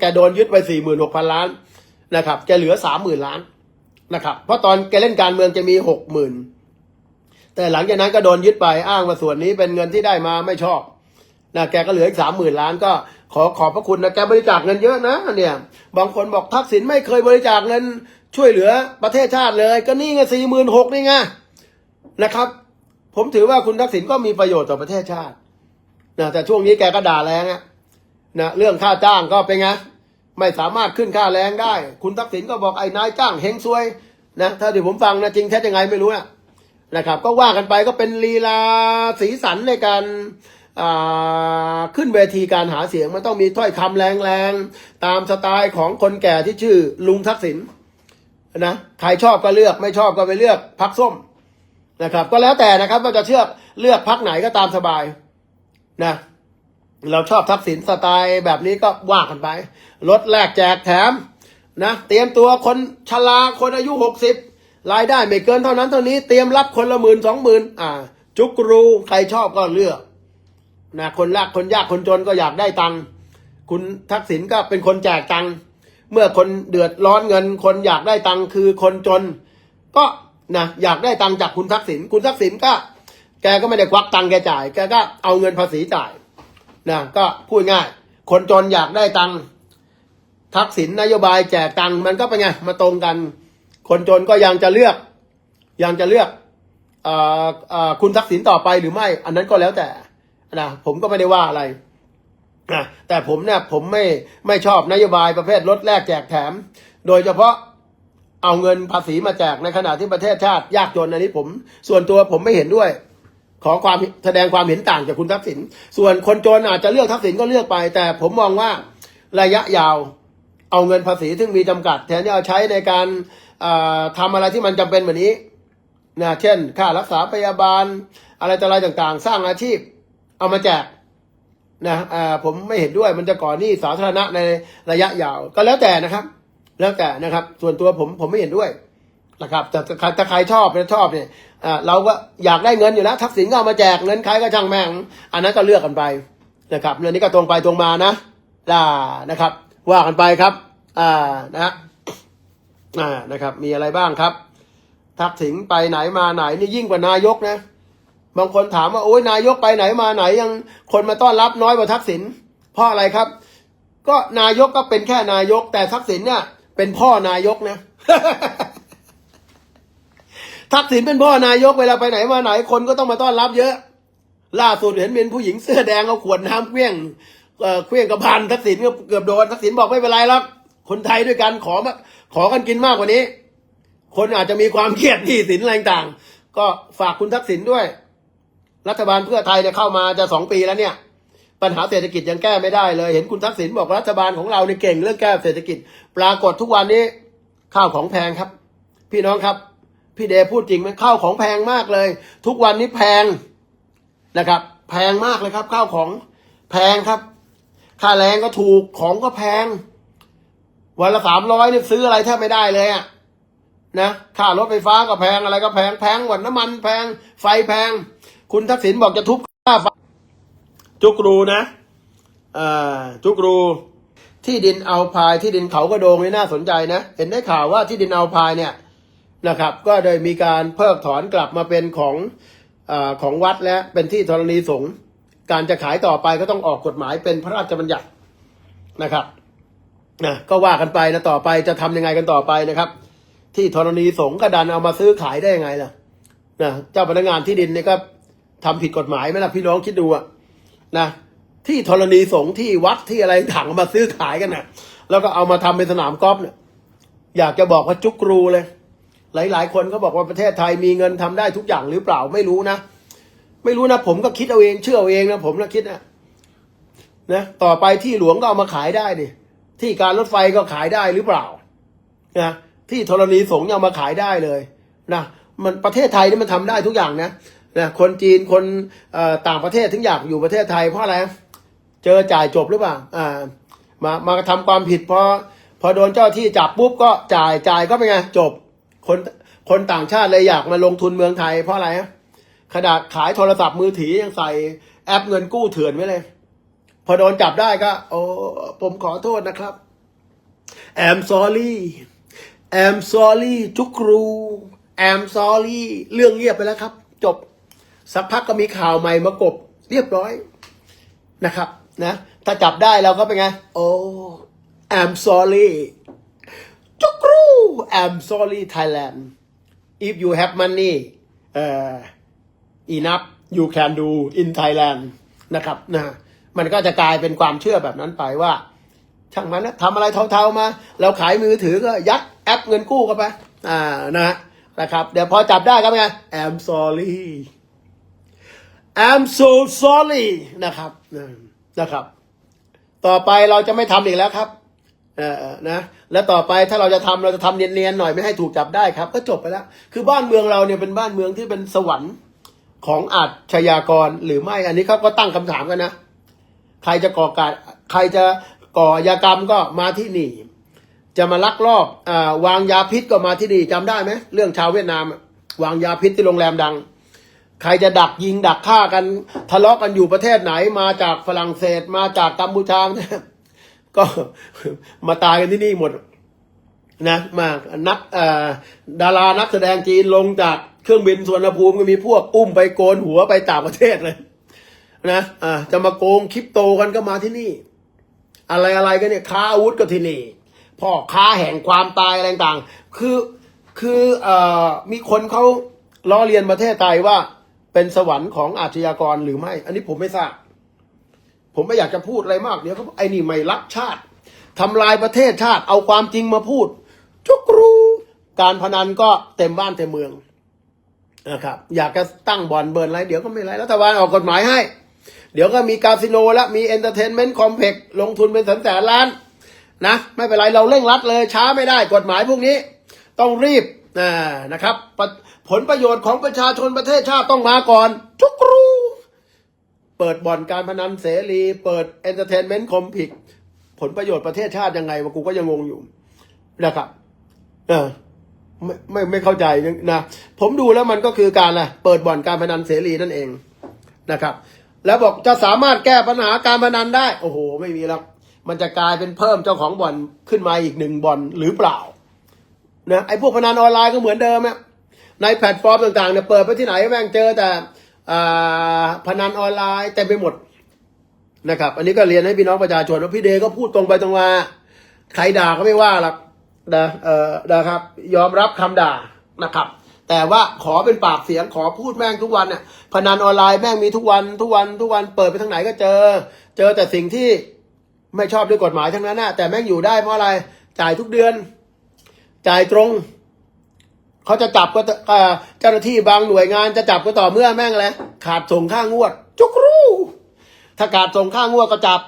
แกโดนยึดไปสี่หมื่นหกพันล้านนะครับแกเหลือสามหมื่นล้านนะครับเพราะตอนแกเล่นการเมืองจะมีหกหมื่นแต่หลังจากนั้นก็โดนยึดไปอ้างว่าส่วนนี้เป็นเงินที่ได้มาไม่ชอบนะแกก็เหลืออีกสามหมื่นล้านก็ขอขอบพระคุณนะแกบริจาคเงินเยอะนะเนี่ยบางคนบอกทักษิณไม่เคยบริจาคเงินช่วยเหลือประเทศชาติเลย ก็นี่ไงสี่หมื่นหกนี่ไงนะครับ ผมถือว่าคุณทักษิณก็มีประโยชน์ต่อประเทศชาตินะแต่ช่วงนี้แกก็ด่าแรงอะ นะเรื่องค่าจ้างก็เป็นไงไม่สามารถขึ้นค่าแรงได้ คุณทักษิณก็บอกไอ้นายจ้างเฮงซวยนะถ้าที่ผมฟังนะจริงแท้ยังไงไม่รู้นะนะครับ ก็ว่ากันไปก็เป็นลีลาสีสันในการขึ้นเวทีการหาเสียงมันต้องมีถ้อยคำแรงๆ ตามสไตล์ของคนแก่ที่ชื่อลุงทักษิณนะใครชอบก็เลือกไม่ชอบก็ไปเลือกพักส้มนะครับ ก็แล้วแต่นะครับว่าจะเชือกเลือกพักไหนก็ตามสบายนะ เราชอบทักษิณสไตล์แบบนี้ก็ว่ากันไปลดแลกแจกแถมนะเตรียมตัวคนชราคนอายุหกสิบรายได้ไม่เกินเท่านั้นเท่านี้เตรียมรับคนละหมื่นสองหมื่นอ่า จุกรูใครชอบก็เลือกนะคนลากคนยากคนจนก็อยากได้ตังค์คุณทักษิณก็เป็นคนแจกตังค์เมื่อคนเดือดร้อนเงิน คนอยากได้ตังค์คือคนจน ก็นะอยากได้ตังค์จากคุณทักษิณคุณทักษิณก็ แกก็ไม่ได้ควักตังค์แกจ่าย แกก็เอาเงินภาษีจ่าย นะก็พูดง่าย คนจนอยากได้ตังค์ทักษิณนโยบายแจกตังค์มันก็เป็นไงมาตรงกัน คนจนก็ยังจะเลือก ยังจะเลือกออคุณทักษิณต่อไปหรือไม่ อันนั้นก็แล้วแต่นะผมก็ไม่ได้ว่าอะไรนะแต่ผมเนี่ยผมไม่ไม่ชอบนโยบายประเภทลดแลกแจกแถม โดยเฉพาะเอาเงินภาษีมาแจกในขณะที่ประเทศชาติยากจนอันนี้ผม ส่วนตัวผมไม่เห็นด้วย ขอความแสดงความเห็นต่างจากคุณทักษิณส่วนคนจนอาจจะเลือกทักษิณก็เลือกไป แต่ผมมองว่าระยะยาวเอาเงินภาษีซึ่งมีจำกัด แทนที่เอาใช้ในการอ่าทำอะไรที่มันจำเป็นแบบนี้นะเช่น ค่ารักษาพยาบาล อะไรต่ออะไรต่างๆ สร้างอาชีพ เอามาแจกนะผมไม่เห็นด้วยมันจะก่อหนี้สาธารณะในระยะยาว ก็แล้วแต่นะครับ แล้วแต่นะครับ ส่วนตัวผมผมไม่เห็นด้วย นะครับแต่ถ้าใครชอบเนี่ยชอบเนี่ยเราก็อยากได้เงินอยู่แล้วทักษิณก็เอามาแจกเงินใครก็ช่างแม่ง อันนั้นก็เลือกกันไปนะครับเรื่องนี้ก็ตรงไปตรงมานะล่านะครับ ว่ากันไปครับ อ่านะฮะอ่านะครับ มีอะไรบ้างครับ ทักษิณไปไหนมาไหนนี่ยิ่งกว่านายกนะบางคนถามว่าโอ้ยนายกไปไหนมาไหนยังคนมาต้อนรับน้อยกว่าทักษิณเพราะอะไรครับ ก็นายกก็เป็นแค่นายก แต่ทักษิณเนี่ยเป็นพ่อนายกนะ ทักษิณเป็นพ่อนายกเวลาไปไหนมาไหนคนก็ต้องมาต้อนรับเยอะ ล่าสุดเห็นเป็นผู้หญิงเสื้อแดงเอาขวดน้ำเคลี้ยงเอ่อเคลี้ยงกระพันทักษิณก็เกือบโดนทักษิณบอกไม่เป็นไรหรอกคนไทยด้วยกันขอมาขอกันกินมากกว่านี้ คนอาจจะมีความเครียดหนี้สินอะไรต่างก็ฝากคุณทักษิณด้วย รัฐบาลเพื่อไทยเนี่ยเข้ามาจะสองปีแล้วเนี่ย ปัญหาเศรษฐกิจยังแก้ไม่ได้เลย เห็นคุณทักษิณบอกรัฐบาลของเราเนี่ยเก่งเรื่องแก้เศรษฐกิจ ปรากฏทุกวันนี้ข้าวของแพงครับ พี่น้องครับ พี่เดพูดจริงไหมข้าวของแพงมากเลย ทุกวันนี้แพงนะครับ แพงมากเลยครับ ข้าวของแพงครับ ค่าแรงก็ถูกของก็แพง วันละสามร้อยเนี่ยซื้ออะไรแทบไม่ได้เลยอะนะค่ารถไฟฟ้าก็แพงอะไรก็แพงแพงกว่าน้ำมันแพงไฟแพง คุณทักษิณบอกจะทุบค่าไฟจุกรูนะอ่าจุกรูที่ดินเอาพายที่ดินเขากระโดงนี่น่าสนใจนะ เห็นได้ข่าวว่าที่ดินเอาพายเนี่ย นะครับ ก็ได้มีการเพิกถอนกลับมาเป็นของอของวัดและเป็นที่ธรณีสงฆ์การจะขายต่อไปก็ต้องออกกฎหมายเป็นพระราชบัญญัตินะครับนะก็ว่ากันไปนะต่อไปจะทำยังไงกันต่อไปนะครับ ที่ธรณีสงฆ์ก็ดันเอามาซื้อขายได้ยังไงล่ะนะเจ้าพนักงานที่ดินเนี่ยก็ทำผิดกฎหมายไหมล่ะพี่น้องคิดดูอะนะที่ธรณีสงฆ์ที่วัดที่อะไรถังมาซื้อขายกันนะ่ะ แล้วก็เอามาทำเป็นสนามกอล์ฟเนี่ยอยากจะบอกว่าจุกรูเลย หลาย ๆ คนก็บอกว่าประเทศไทยมีเงินทำได้ทุกอย่างหรือเปล่าไม่รู้นะ ไม่รู้นะ ผมก็คิดเอาเองเชื่อเอาเองนะผมนะคิดนะนะต่อไปที่หลวงก็เอามาขายได้ดิที่การรถไฟก็ขายได้หรือเปล่านะที่ธรณีสงฆ์ยังเอามาขายได้เลยนะมันประเทศไทยนี่มันทำได้ทุกอย่างนะนะคนจีนคนต่างประเทศถึงอยากอยู่ประเทศไทยเพราะอะไรเจอจ่ายจบหรือเปล่าอ่ามามาทำความผิดพอพอโดนเจ้าที่จับปุ๊บก็จ่ายจ่ายก็เป็นไงจบ คนคนต่างชาติเลยอยากมาลงทุนเมืองไทย เพราะอะไรฮะขนาดขายโทรศัพท์มือถือยังใส่แอปเงินกู้เถื่อนไว้เลย พอโดนจับได้ก็ โอ้ผมขอโทษนะครับ I'm sorry I'm sorry ทุกครู I'm sorry เรื่องเงียบไปแล้วครับ จบ สักพักก็มีข่าวใหม่มากบ เรียบร้อยนะครับ นะ ถ้าจับได้เราก็เป็นไง โอ้ I'm sorry กครู I'm sorry Thailand if you have money เอ่อ enough you can do in Thailand นะครับนะมันก็จะกลายเป็นความเชื่อแบบนั้นไปว่า ช่างมันนะทำอะไรเทาๆมา เราขายมือถือก็ยัดแอปเงินกู้เข้าไปอ่านะฮะนะครับเดี๋ยวพอจับได้ก็เป็นไง I'm sorry I'm so sorry นะครับนะครับ ต่อไปเราจะไม่ทำอีกแล้วครับ เออนะแล้วต่อไปถ้าเราจะทำเราจะทำเนียนๆหน่อยไม่ให้ถูกจับได้ครับ ก็จบไปแล้วคือบ้านเมืองเราเนี่ยเป็นบ้านเมืองที่เป็นสวรรค์ของอาชญากรหรือไม่อันนี้เขาก็ตั้งคำถามกันนะ ใครจะก่อการใครจะก่ออากรรมก็มาที่นี่ จะมาลักลอบอาวางยาพิษก็มาที่นี่จำได้ไหมเรื่องชาวเวียดนาม วางยาพิษที่โรงแรมดัง ใครจะดักยิงดักฆ่ากันทะเลาะกันอยู่ประเทศไหนมาจากฝรั่งเศสมาจากกัมพูชา ก็มาตายกันที่นี่หมดนะมานักดารานักแสดงจีนลงจากเครื่องบินสวนภูมิก็มีพวกอุ้มไปโกนหัวไปต่างประเทศเลยนะอ่าจะมาโกงคริปโตกันก็มาที่นี่ อะไรอะไรกันเนี่ยค้าอาวุธก็ที่นี่พ่อค้าแห่งความตายอะไรต่างคือคือเอ่อมีคนเขาล้อเลียนประเทศไทยว่าเป็นสวรรค์ของอาชญากรหรือไม่ อันนี้ผมไม่ทราบ ผมไม่อยากจะพูดอะไรมากเดี๋ยวเขาไอ้นี่ไม่รักชาติทำลายประเทศชาติเอาความจริงมาพูดทุกรู้การพนันก็เต็มบ้านเต็มเมืองนะครับอยากจะตั้งบ่อนเบิร์นอะไรเดี๋ยวก็ไม่ไรรัฐบาลออกกฎหมายให้ เดี๋ยวก็มีคาสิโนและมีเอนเตอร์เทนเมนต์คอมเพล็กซ์ลงทุนเป็นแสนแสนล้านนะไม่เป็นไรเราเร่งรัดเลยช้าไม่ได้กฎหมายพวกนี้ต้องรีบนะครับ ผลประโยชน์ของประชาชนประเทศชาติต้องมาก่อนทุกรู้ เปิดบ่อนการพนันเสรี เปิดเอนเตอร์เทนเมนต์คอมพิกผลประโยชน์ประเทศชาติยังไงวะกูก็ยังงงอยู่นะครับเออไม่ไม่ไม่เข้าใจนะผมดูแล้วมันก็คือการอะไรเปิดบ่อนการพนันเสรีนั่นเองนะครับ แล้วบอกจะสามารถแก้ปัญหาการพนันได้ โอ้โห ไม่มีแล้วมันจะกลายเป็นเพิ่มเจ้าของบ่อนขึ้นมาอีกหนึ่งบ่อนหรือเปล่านะไอ้พวกพนันออนไลน์ก็เหมือนเดิมอะในแพลตฟอร์มต่างๆเนี่ยเปิดไปที่ไหนแม่งเจอแต่ พนันออนไลน์เต็มไปหมดนะครับ อันนี้ก็เรียนให้พี่น้องประชาชนว่าพี่เดก็พูดตรงไปตรงมาใครด่าก็ไม่ว่าหรอกนะเอ่อนะครับ ยอมรับคำด่านะครับ แต่ว่าขอเป็นปากเสียงขอพูดแม่งทุกวันเนี่ยพนันออนไลน์แม่งมีทุกวันทุกวันทุกวันเปิดไปทางไหนก็เจอ เจอแต่สิ่งที่ไม่ชอบด้วยกฎหมายทั้งนั้นนะแต่แม่งอยู่ได้เพราะอะไรจ่ายทุกเดือน จ่ายตรง เขาจะจับก็เอ่อเจ้าหน้าที่บางหน่วยงานจะจับก็ต่อเมื่อแม่งอะไรขาดส่งค่างวด จุกรู้ ถ้าขาดส่งค่างวดก็จับ